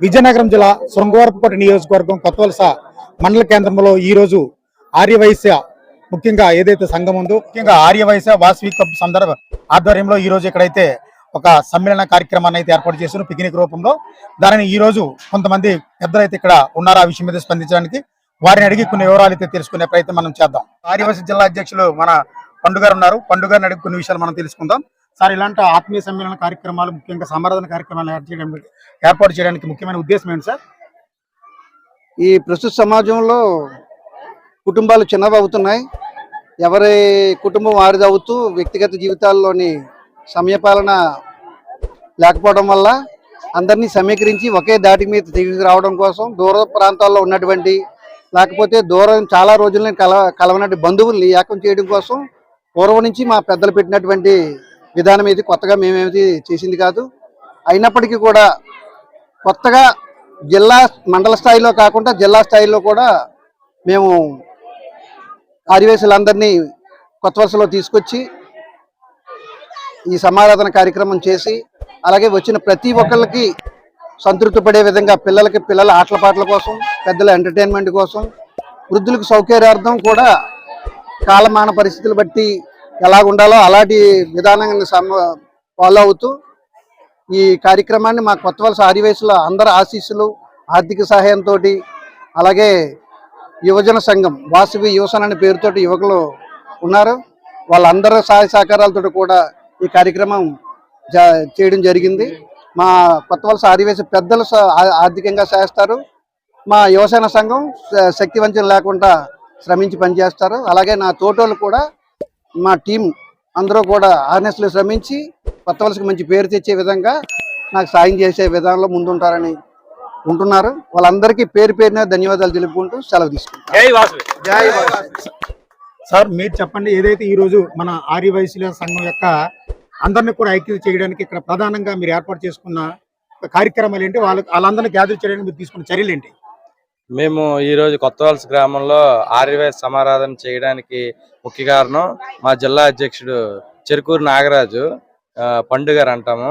విజయనగరం జిల్లా శృంగవరపుకోట నియోజకవర్గం కొత్తవలస మండల కేంద్రంలో ఈ రోజు ఆర్యవైశ్య ముఖ్యంగా ఏదైతే సంఘం ఉందో ముఖ్యంగా ఆర్యవైశ్య వాసవి కప్ సందర్భ ఆధ్వర్యంలో ఈ రోజు ఇక్కడైతే ఒక సమ్మేళన కార్యక్రమాన్ని అయితే ఏర్పాటు చేశారు పిక్నిక్ రూపంలో. దానిని ఈ రోజు కొంతమంది పెద్దలు అయితే ఇక్కడ ఉన్నారు ఆ విషయం మీద స్పందించడానికి వారిని అడిగి కొన్ని వివరాలు అయితే తెలుసుకునే ప్రయత్నం మనం చేద్దాం. ఆర్యవైశ్య జిల్లా అధ్యక్షులు మన పండుగ ఉన్నారు. పండుగ అడిగి కొన్ని విషయాలు మనం తెలుసుకుందాం. సార్ ఇలాంటి ఆత్మీయ సమ్మేళన కార్యక్రమాలు ముఖ్యంగా సమారాధన కార్యక్రమాలు ఏర్పాటు ఏర్పాటు చేయడానికి ముఖ్యమైన ఉద్దేశం ఏంటి సార్? ఈ ప్రస్తుత సమాజంలో కుటుంబాలు చిన్నవి అవుతున్నాయి. ఎవరి కుటుంబం వారిది అవుతూ వ్యక్తిగత జీవితాల్లోని సమయపాలన లేకపోవడం వల్ల అందరినీ సమీకరించి ఒకే దాటి మీద తీసుకురావడం కోసం దూర ప్రాంతాల్లో ఉన్నటువంటి లేకపోతే దూరం చాలా రోజులని కల కలవనటువంటి బంధువుల్ని ఏకం చేయడం కోసం పూర్వం నుంచి మా పెద్దలు పెట్టినటువంటి విధానం ఇది కొత్తగా మేమేది చేసింది కాదు. అయినప్పటికీ కూడా కొత్తగా జిల్లా మండల స్థాయిలో కాకుండా జిల్లా స్థాయిలో కూడా మేము ఆదివాసులందరినీ కొత్త వరుసలో తీసుకొచ్చి ఈ సమారాధన కార్యక్రమం చేసి అలాగే వచ్చిన ప్రతి ఒక్కరికి సంతృప్తి పడే విధంగా పిల్లలకి పిల్లల ఆటల పాటల కోసం పెద్దల ఎంటర్టైన్మెంట్ కోసం వృద్ధులకు సౌకర్యార్థం కూడా కాలమాన పరిస్థితులు బట్టి ఎలా ఉండాలో అలాంటి విధానాన్ని ఫాలో అవుతూ ఈ కార్యక్రమాన్ని మా కొత్త వలస ఆదివాసుల అందరి ఆశీస్సులు ఆర్థిక సహాయంతో అలాగే యువజన సంఘం వాసవి యువసన అనే పేరుతోటి యువకులు ఉన్నారు. వాళ్ళందరి సహాయ సహకారాలతో కూడా ఈ కార్యక్రమం చేయడం జరిగింది. మా కొత్త వలస ఆదివాసి పెద్దలు ఆర్థికంగా చేస్తారు మా యువసేన సంఘం శ- శక్తి వంచన లేకుండా శ్రమించి పనిచేస్తారు. అలాగే నా తోటోళ్ళు కూడా మా టీం అందరూ కూడా ఆర్నెస్లో శ్రమించి కొత్త వలసకి మంచి పేరు తెచ్చే విధంగా నాకు సాయం చేసే విధానంలో ముందుంటారని ఉంటున్నారు. వాళ్ళందరికీ పేరు పేరున ధన్యవాదాలు తెలుపుకుంటూ సెలవు తీసుకుంటాను జై వాసవి. సార్ మీరు చెప్పండి ఏదైతే ఈ రోజు మన ఆర్యవైశ్యుల సంఘం యొక్క అందరినీ కూడా ఐక్యత చేయడానికి ఇక్కడ ప్రధానంగా మీరు ఏర్పాటు చేసుకున్న కార్యక్రమాలు ఏంటి? వాళ్ళకి వాళ్ళందరినీ గ్యాదర్ చేయడానికి మీరు తీసుకున్న చర్యలు ఏంటి? మేము ఈ రోజు కొత్తవలస గ్రామంలో ఆర్యవేద సమారాధన చేయడానికి ముఖ్య కారణం మా జిల్లా అధ్యక్షుడు చెరుకూరు నాగరాజు పండు గారు అంటాము.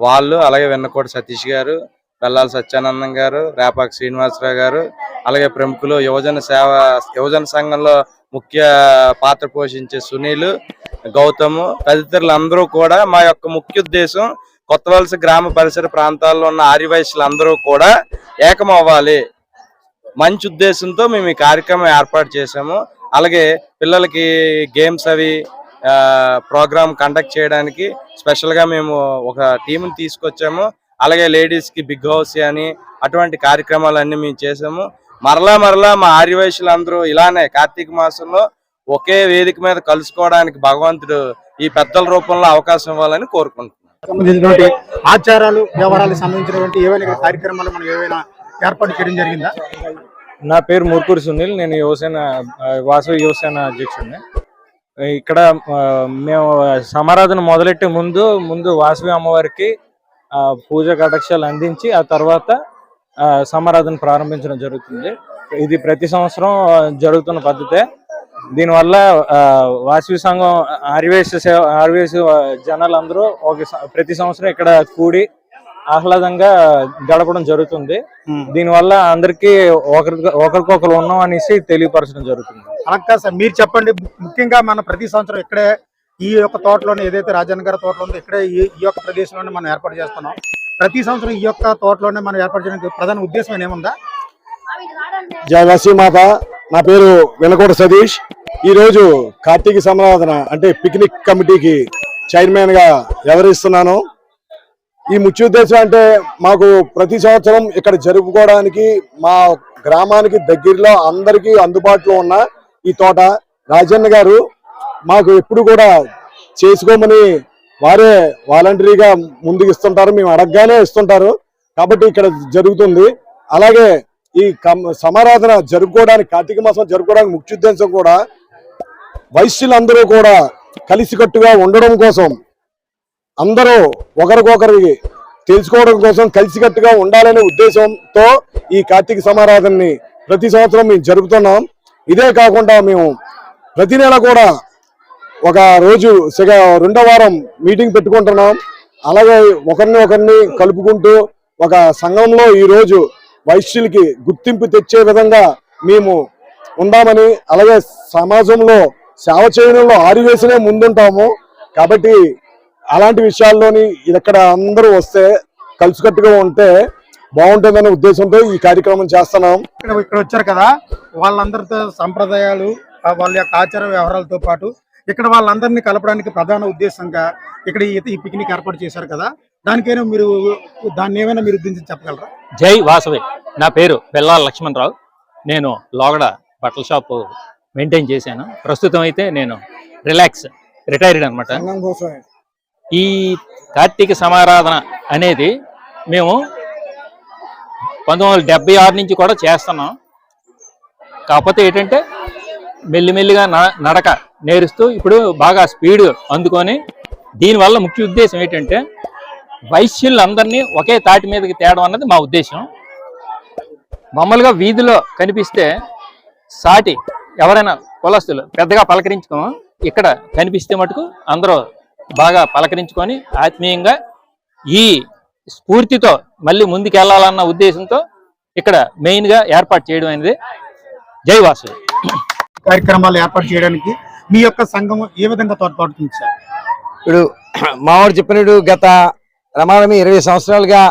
వాళ్ళు అలాగే వెన్నకోట సతీష్ గారు బెల్లాల సత్యానందం గారు రేపాకి శ్రీనివాసరావు గారు అలాగే ప్రముఖులు యువజన సేవ యువజన సంఘంలో ముఖ్య పాత్ర పోషించే సునీల్ గౌతమ్ తదితరులందరూ కూడా మా యొక్క ముఖ్య ఉద్దేశం కొత్తవలస గ్రామ పరిసర ప్రాంతాల్లో ఉన్న ఆర్యవైశ్యులందరూ కూడా ఏకమవ్వాలి. మంచి ఉద్దేశంతో మేము ఈ కార్యక్రమం ఏర్పాటు చేసాము అలాగే పిల్లలకి గేమ్స్ అవి ప్రోగ్రామ్ కండక్ట్ చేయడానికి స్పెషల్గా మేము ఒక టీంని తీసుకొచ్చాము. అలాగే లేడీస్కి బిగ్ హౌస్ అని అటువంటి కార్యక్రమాలన్నీ మేము చేసాము మరలా మరలా మా ఆర్యవైశ్యులందరూ ఇలానే కార్తీక మాసంలో ఒకే వేదిక మీద కలుసుకోవడానికి భగవంతుడు ఈ పెద్దల రూపంలో అవకాశం ఇవ్వాలని కోరుకుంటున్నాను. సంబంధించినటువంటి ఆచారాలు వ్యవహారాలకు సంబంధించినటువంటి ఏవైనా కార్యక్రమాలు మనం ఏవైనా ఏర్పాటు చేయడం జరిగిందా? నా పేరు మూర్కూరి సునీల్ నేను యువసేన వాసవి యువసేన అధ్యక్షుడిని. ఇక్కడ మేము సమారాధన మొదలెట్టే ముందు ముందు వాసవి అమ్మవారికి ఆ, పూజ కటాక్షాలు అందించి ఆ తర్వాత ఆ, సమారాధన ప్రారంభించడం జరుగుతుంది. ఇది ప్రతి సంవత్సరం జరుగుతున్న పద్ధతే. దీనివల్ల ఆ, వాసవి సంఘం ఆర్యవేశ సేవ ఆర్యవేశ జనాలందరూ ఒక ప్రతి సంవత్సరం ఇక్కడ కూడి ఆహ్లాదంగా గడపడం జరుగుతుంది. దీనివల్ల అందరికీ ఒకరి ఒకరికొకరు ఉన్నాం అనేసి తెలియపరచడం జరుగుతుంది. అలా కాదు సార్ మీరు చెప్పండి ముఖ్యంగా మన ప్రతి సంవత్సరం ఇక్కడే ఈ యొక్క తోటలోనే ఏదైతే రాజన్న గారి తోటలో ఉందో ఇక్కడే ఈ యొక్క ప్రదేశంలోనే మనం ఏర్పాటు చేస్తున్నాం. ప్రతి సంవత్సరం ఈ యొక్క తోటలోనే మనం ఏర్పాటు చేయడానికి ప్రధాన ఉద్దేశం ఏముందా జయ మాత నా పేరు వెనకోట సతీష్. ఈ రోజు కార్తీక సమారాధన అంటే పిక్నిక్ కమిటీకి చైర్మన్గా వ్యవహరిస్తున్నాను ఈ ముఖ్యోద్దేశం అంటే మాకు ప్రతి సంవత్సరం ఇక్కడ జరుపుకోవడానికి మా గ్రామానికి దగ్గరలో అందరికీ అందుబాటులో ఉన్న ఈ తోట. రాజన్న గారు మాకు ఎప్పుడు కూడా చేసుకోమని వారే వాలంటరీగా ముందుకు ఇస్తుంటారు. మేము అడగగానే ఇస్తుంటారు. కాబట్టి ఇక్కడ జరుగుతుంది. అలాగే ఈ కమ్- సమారాధన జరుపుకోవడానికి కార్తీక మాసం జరుపుకోవడానికి ముఖ్యోద్దేశం కూడా వైశ్యులందరూ కూడా కలిసికట్టుగా ఉండడం కోసం అందరూ ఒకరికొకరికి తెలుసుకోవడం కోసం కలిసికట్టుగా ఉండాలనే ఉద్దేశంతో ఈ కార్తీక సమారాధనని ప్రతి సంవత్సరం మేము జరుపుతున్నాం. ఇదే కాకుండా మేము ప్రతి నెల కూడా ఒక రోజు సెగ రెండో వారం మీటింగ్ పెట్టుకుంటున్నాం. అలాగే ఒకరిని ఒకరిని కలుపుకుంటూ ఒక సంఘంలో ఈరోజు వైశ్యులకి గుర్తింపు తెచ్చే విధంగా మేము ఉందామని అలాగే సమాజంలో సేవ చేయడంలో ఆరివేసినే ముందుంటాము. కాబట్టి అలాంటి విషయాల్లోని ఇక్కడ అందరూ వస్తే కలిసికట్టుగా ఉంటే బాగుంటుందనే ఉద్దేశంతో ఈ కార్యక్రమం చేస్తున్నాం. ఇక్కడ ఇక్కడ వచ్చారు కదా వాళ్ళందరితో సంప్రదాయాలు ఆ వాళ్ళ యొక్క ఆచార వ్యవహారాలతో పాటు ఇక్కడ వాళ్ళందరినీ కలపడానికి ప్రధాన ఉద్దేశంగా ఇక్కడ ఈ ఈ పిక్నిక్ ఏర్పాటు చేశారు కదా. దానికైనా మీరు దాన్ని ఏమైనా మీరు ఉద్దేశించి చెప్పగలరా? జై వాసవి. నా పేరు బెల్లాల లక్ష్మణరావు. నేను లోగడ బట్టల షాపు మెయింటైన్ చేశాను. ప్రస్తుతం అయితే నేను రిలాక్స్ రిటైర్డ్ అనమాట ఈ కార్తీక సమారాధన అనేది మేము పంతొమ్మిది వందల ఆరు నుంచి కూడా చేస్తున్నాం. కాకపోతే ఏంటంటే మెల్లిమెల్లిగా నడక నేరుస్తూ ఇప్పుడు బాగా స్పీడ్ అందుకొని దీనివల్ల ముఖ్య ఉద్దేశం ఏంటంటే వైశ్యులందరినీ ఒకే తాటి మీదకి తేడం అన్నది మా ఉద్దేశం. మామూలుగా వీధిలో కనిపిస్తే సాటి ఎవరైనా కులస్తులు పెద్దగా పలకరించుకో ఇక్కడ కనిపిస్తే మటుకు అందరూ బాగా పలకరించుకొని ఆత్మీయంగా ఈ స్ఫూర్తితో మళ్ళీ ముందుకెళ్ళాలన్న ఉద్దేశంతో ఇక్కడ మెయిన్గా ఏర్పాటు చేయడం అనేది జై వాసు కార్యక్రమాలు ఏర్పాటు చేయడానికి మీ యొక్క సంఘం ఏ విధంగా తోడ్పడుతుంది సార్? ఇప్పుడు మావాడు చెప్పినట్టు గత ప్రమాదం ఇరవై సంవత్సరాలుగా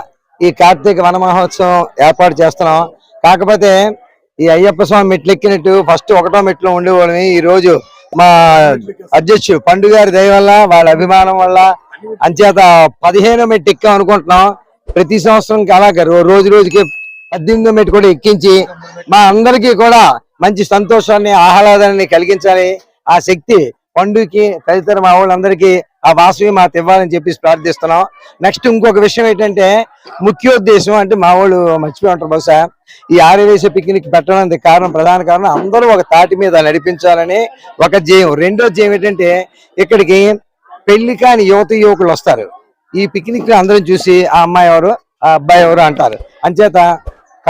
ఈ కార్తీక వన మహోత్సవం ఏర్పాటు చేస్తున్నాం. కాకపోతే ఈ అయ్యప్ప స్వామి మెట్లు ఎక్కినట్టు ఫస్ట్ ఒకటో మెట్లో ఉండేవాళ్ళని ఈ రోజు మా అధ్యక్షుడు పండు గారి దయ వల్ల వాళ్ళ అభిమానం వల్ల అంచేత పదిహేనో మెట్టు ఎక్కాం అనుకుంటున్నాం. ప్రతి సంవత్సరం అలాగే రో- రోజు రోజుకి పద్దెనిమిదో మెట్టు కూడా ఎక్కించి మా అందరికీ కూడా మంచి సంతోషాన్ని ఆహ్లాదాన్ని కలిగించాలి. ఆ శక్తి పండుకి తదితర మా వాళ్ళందరికీ ఆ వాసవి మాకు ఇవ్వాలని చెప్పేసి ప్రార్థిస్తున్నాం. నెక్స్ట్ ఇంకొక విషయం ఏంటంటే ముఖ్యోద్దేశం అంటే మా వాళ్ళు మర్చిపోయి ఉంటారు బహుశా. ఈ ఆర్యవేశ పిక్నిక్ పెట్టడానికి కారణం ప్రధాన కారణం అందరూ ఒక తాటి మీద నడిపించాలని ఒక జయం. రెండో జయం ఏంటంటే ఇక్కడికి పెళ్ళి కాని యువత యువకులు వస్తారు. ఈ పిక్నిక్ అందరం చూసి ఆ అమ్మాయి ఎవరు ఆ అబ్బాయి ఎవరు అంటారు. అంచేత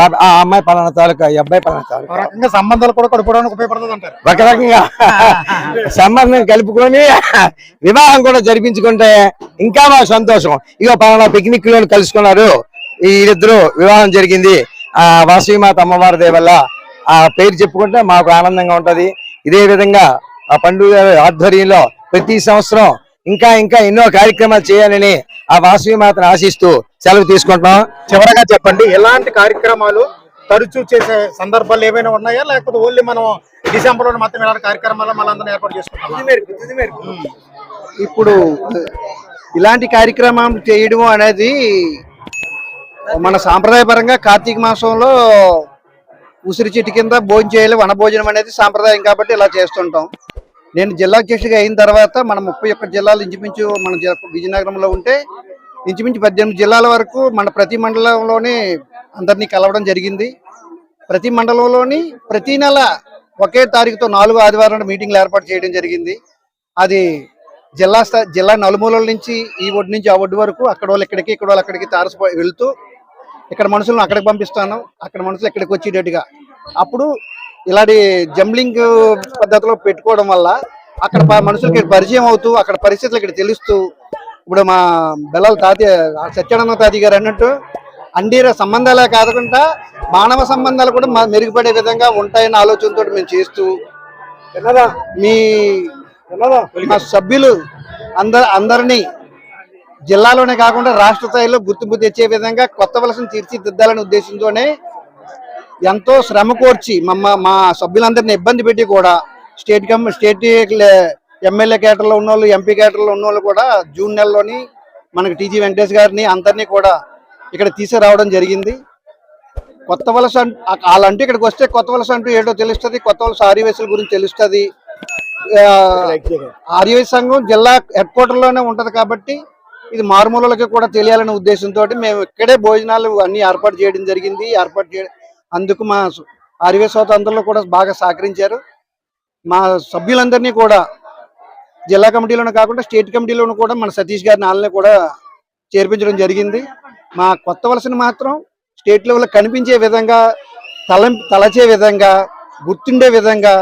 ఆ అమ్మాయి పలానా తాలూకా ఈ అబ్బాయి పలానా తాలూకా. రకంగా సంబంధాలు కూడా కడుపుకోవడానికి ఉపయోగపడుతుంది అంటారు ఒక రకంగా. సంబంధం కలుపుకొని వివాహం కూడా జరిపించుకుంటే ఇంకా మా సంతోషం. ఇక పలానా పిక్నిక్లో కలుసుకున్నారు. వీరిద్దరు వివాహం జరిగింది. ఆ వాసవిమాత అమ్మవారి దయ వల్ల ఆ పేరు చెప్పుకుంటే మాకు ఆనందంగా ఉంటది. ఇదే విధంగా ఆ పండుగ ఆధ్వర్యంలో ప్రతి సంవత్సరం ఇంకా ఇంకా ఎన్నో కార్యక్రమాలు చేయాలని ఆ వాసవిమాతను ఆశిస్తూ సెలవు తీసుకుంటున్నాం. చివరగా చెప్పండి ఎలాంటి కార్యక్రమాలు తరచూ చేసే సందర్భాలు ఏమైనా ఉన్నాయా? లేకపోతే ఓన్లీ మనం డిసెంబర్లో మాత్రం ఇలాంటి కార్యక్రమాలు మనందరం ఏర్పాటు చేసుకుంటాం ఇప్పుడు ఇలాంటి కార్యక్రమం చేయడం అనేది మన సాంప్రదాయపరంగా కార్తీక మాసంలో ఉసిరి చెట్టు కింద భోజనం చేయాలి వన భోజనం అనేది సాంప్రదాయం కాబట్టి ఇలా చేస్తుంటాం. నేను జిల్లా అధ్యక్షుడిగా అయిన తర్వాత మన ముప్పై ఒక్క జిల్లాలు ఇంచుమించు మన విజయనగరంలో ఉంటే ఇంచుమించు పద్దెనిమిది జిల్లాల వరకు మన ప్రతి మండలంలోనే అందరినీ కలవడం జరిగింది. ప్రతి మండలంలోని ప్రతి నెల ఒకే తారీఖుతో నాలుగు ఆదివారం మీటింగ్లు ఏర్పాటు చేయడం జరిగింది. అది జిల్లా స్థా జిల్లా నలుమూలల నుంచి ఈ ఒడ్డు నుంచి ఆ ఒడ్డు వరకు అక్కడ వాళ్ళు ఇక్కడికి ఇక్కడ వాళ్ళు అక్కడికి తారస వెళుతూ ఇక్కడ మనుషులను అక్కడికి పంపిస్తాను. అక్కడ మనుషులు ఇక్కడికి వచ్చేటట్టుగా. అప్పుడు ఇలాంటి జంబ్లింగ్ పద్ధతిలో పెట్టుకోవడం వల్ల అక్కడ మనుషులకి పరిచయం అవుతూ అక్కడ పరిస్థితులు ఇక్కడ తెలుస్తూ ఇప్పుడు మా బెల్లాల తాతయ్య సత్యానంద తాతయ్య గారు అన్నట్టు అండీర సంబంధాలే కాకుండా మానవ సంబంధాలు కూడా మా- మెరుగుపడే విధంగా ఉంటాయన్న ఆలోచనతో మేము చేస్తూ మీ మా సభ్యులు అందరు అందరినీ జిల్లాలోనే కాకుండా రాష్ట్ర స్థాయిలో గుర్తింపు తెచ్చే విధంగా కొత్త వలసను తీర్చిదిద్దాలనే ఉద్దేశంతోనే ఎంతో శ్రమ కోర్చి మమ్మ మా సభ్యులందరినీ ఇబ్బంది పెట్టి కూడా స్టేట్ కమ్ స్టేట్ ఎమ్మెల్యే కేటర్లో ఉన్న వాళ్ళు ఎంపీ కేటర్లో ఉన్న వాళ్ళు కూడా జూన్ నెలలోని మనకి టీజీ వెంకటేష్ గారిని అందరినీ కూడా ఇక్కడ తీసుకురావడం జరిగింది. కొత్త వలస వాళ్ళంటూ ఇక్కడికి వస్తే కొత్త వలస అంటూ ఏటో తెలుస్తుంది కొత్త వలస ఆర్యవేసుల గురించి తెలుస్తుంది. ఆర్యవేశ సంఘం జిల్లా హెడ్ క్వార్టర్లోనే లోనే ఉంటది కాబట్టి ఇది మారుమూలలకి కూడా తెలియాలనే ఉద్దేశంతో మేము ఇక్కడే భోజనాలు అన్ని ఏర్పాటు చేయడం జరిగింది. ఏర్పాటు చేయడం అందుకు మా ఆర్యవేశ సోదరులందరూ కూడా బాగా సహకరించారు. మా సభ్యులందరినీ కూడా జిల్లా కమిటీలోనే కాకుండా స్టేట్ కమిటీలోనూ కూడా మన సతీష్ గారి నాళ్ళని కూడా చేర్పించడం జరిగింది. మా కొత్త వలసని మాత్రం స్టేట్ లెవెల్ కనిపించే విధంగా తల తలచే విధంగా గుర్తుండే విధంగా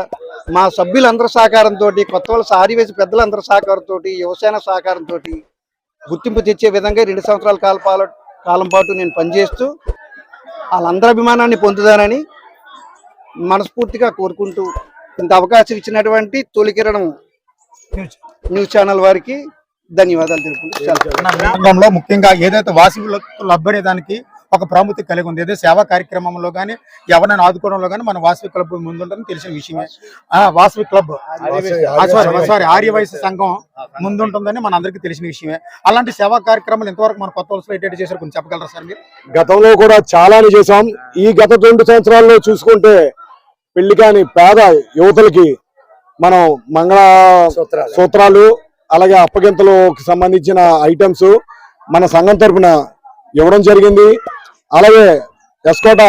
మా సభ్యులందరి సహకారంతో కొత్త వలస ఆరివేసి పెద్దలందరి సహకారంతో యువసేన సహకారంతో గుర్తింపు తెచ్చే విధంగా రెండు సంవత్సరాల కాల కాలం పాటు నేను పనిచేస్తూ వాళ్ళందరి అభిమానాన్ని పొందుతానని మనస్ఫూర్తిగా కోరుకుంటూ ఇంత అవకాశం ఇచ్చినటువంటి తొలి కిరణం న్యూస్ ఛానల్ వారికి ధన్యవాదాలు తెలుపుకుంటూ ముఖ్యంగా ఏదైతే వాసవి లబ్బనే దానికి ఒక ప్రాముఖ్యత కలిగి ఉంది. ఏదైతే సేవా కార్యక్రమంలో కానీ ఎవరినైనా ఆదుకోవడంలో కానీ మన వాసవి క్లబ్ ముందుంటుందని తెలిసిన విషయమే. ఆ వాసవి క్లబ్. సారీ ఆర్య వయసు సంఘం ముందుంటుందని మన అందరికీ తెలిసిన విషయమే. అలాంటి సేవా కార్యక్రమాలు ఎంతవరకు మన కొత్త వలసలో ఎటువంటి చేశారు? కొంచెం చెప్పగలరా సార్ మీరు? గతంలో కూడా చాలానే చేశాం. ఈ గత రెండు సంవత్సరాల్లో చూసుకుంటే పెళ్ళి కాని పేద యువతలకి మనం మంగళ సూత్రాలు అలాగే అప్పగింతలకు సంబంధించిన ఐటమ్స్ మన సంఘం తరపున ఇవ్వడం జరిగింది. అలాగే ఎస్కోట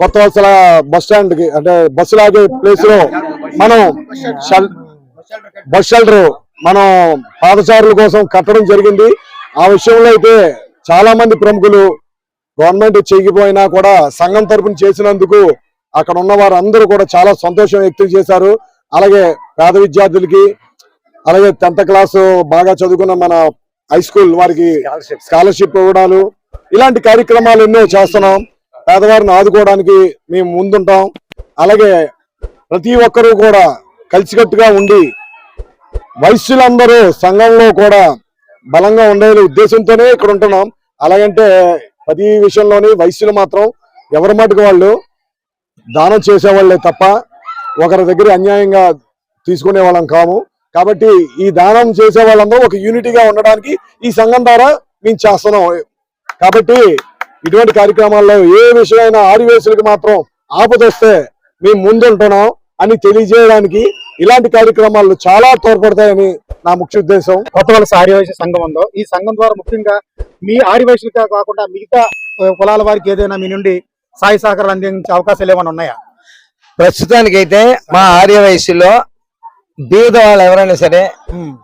కొత్త వలసల బస్ స్టాండ్కి అంటే బస్సు లాగే ప్లేస్లో మనం బస్ షెల్టర్ మనం పాదచారుల కోసం కట్టడం జరిగింది. ఆ విషయంలో అయితే చాలా మంది ప్రముఖులు గవర్నమెంట్ చేయకపోయినా కూడా సంఘం తరపున చేసినందుకు అక్కడ ఉన్న వారందరూ కూడా చాలా సంతోషం వ్యక్తం చేశారు. అలాగే పేద విద్యార్థులకి అలాగే టెన్త్ క్లాస్ బాగా చదువుకున్న మన హై స్కూల్ వారికి స్కాలర్షిప్ ఇవ్వడాలు ఇలాంటి కార్యక్రమాలు ఎన్నో చేస్తున్నాం. పేదవారిని ఆదుకోవడానికి మేము ముందుంటాం. అలాగే ప్రతి ఒక్కరూ కూడా కలిసికట్టుగా ఉండి వైశ్యులందరూ సంఘంలో కూడా బలంగా ఉండే ఉద్దేశంతోనే ఇక్కడ ఉంటున్నాం. అలాగంటే ప్రతి విషయంలోని వైశ్యులు మాత్రం ఎవరి మటుకు వాళ్ళు దానం చేసేవాళ్ళే తప్ప ఒకరి దగ్గర అన్యాయంగా తీసుకునే వాళ్ళం కాము. కాబట్టి ఈ దానం చేసే వాళ్ళందరూ ఒక యూనిటీగా ఉండడానికి ఈ సంఘం ద్వారా మేము చేస్తున్నాం. కాబట్టి ఇటువంటి కార్యక్రమాల్లో ఏ విషయమైనా ఆదివేశులకు మాత్రం ఆపదొస్తే మేము ముందుంటున్నాం అని తెలియజేయడానికి ఇలాంటి కార్యక్రమాలు చాలా తోడ్పడతాయని నా ముఖ్య ఉద్దేశం. కొత్త వలస ఆర్యవైశ్య సంఘం ఉందో ఈ సంఘం ద్వారా ముఖ్యంగా మీ ఆర్యవైశ్యులకే కాకుండా మిగతా కులాల వారికి ఏదైనా మీ నుండి సాయి సహకారాలు అందించే అవకాశాలు ఏమైనా ఉన్నాయా? ప్రస్తుతానికైతే మా ఆర్య వయసులో బీద వాళ్ళు ఎవరైనా సరే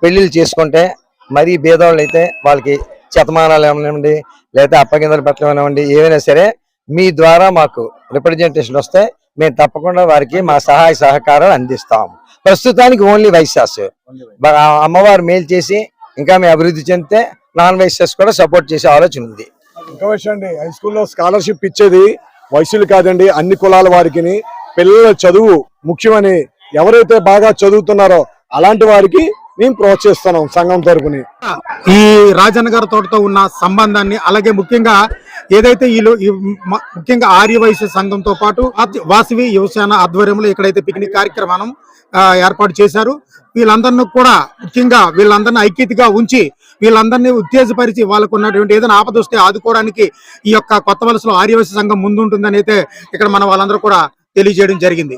పెళ్ళిళ్ళు చేసుకుంటే మరీ బీదవాళ్ళు అయితే వాళ్ళకి శతమానాలు ఏమనివ్వండి లేదా అప్పగిందలు పెట్టడం ఏమనివ్వండి ఏవైనా సరే మీ ద్వారా మాకు రిప్రజెంటేషన్ వస్తే మేము తప్పకుండా వారికి మా సహాయ సహకారాలు అందిస్తాం ప్రస్తుతానికి ఓన్లీ వైశ్యాస్. అమ్మవారు మేలు చేసి ఇంకా మేము అభివృద్ధి చెందితే నాన్ వైశ్యాస్ కూడా సపోర్ట్ చేసే ఆలోచన ఉంది. ఇంకా విషయం అండి హై స్కూల్లో స్కాలర్షిప్ ఇచ్చేది వయసులు కాదండి అన్ని కులాల వారికి పిల్లల చదువు ముఖ్యమని ఎవరైతే బాగా చదువుతున్నారో అలాంటి వారికి మేము ప్రోత్సహిస్తున్నాం సంఘం తరపుని. ఈ రాజన్న గారి తోటతో ఉన్న సంబంధాన్ని అలాగే ముఖ్యంగా ఏదైతే వీళ్ళు ఈ ముఖ్యంగా ఆర్యవైశ్య సంఘంతో పాటు వాసవి యువసేన ఆధ్వర్యంలో ఇక్కడైతే పిక్నిక్ కార్యక్రమం ఏర్పాటు చేశారు వీళ్ళందరినీ కూడా ముఖ్యంగా వీళ్ళందరినీ ఐక్యతగా ఉంచి వీళ్ళందరినీ ఉత్తేజపరిచి వాళ్ళకు ఉన్నటువంటి ఏదైనా ఆపద వస్తే ఆదుకోవడానికి ఈ యొక్క కొత్త వలసలో ఆర్యవైశ్య సంఘం ముందుంటుందని అయితే ఇక్కడ మన వాళ్ళందరూ కూడా తెలియజేయడం జరిగింది.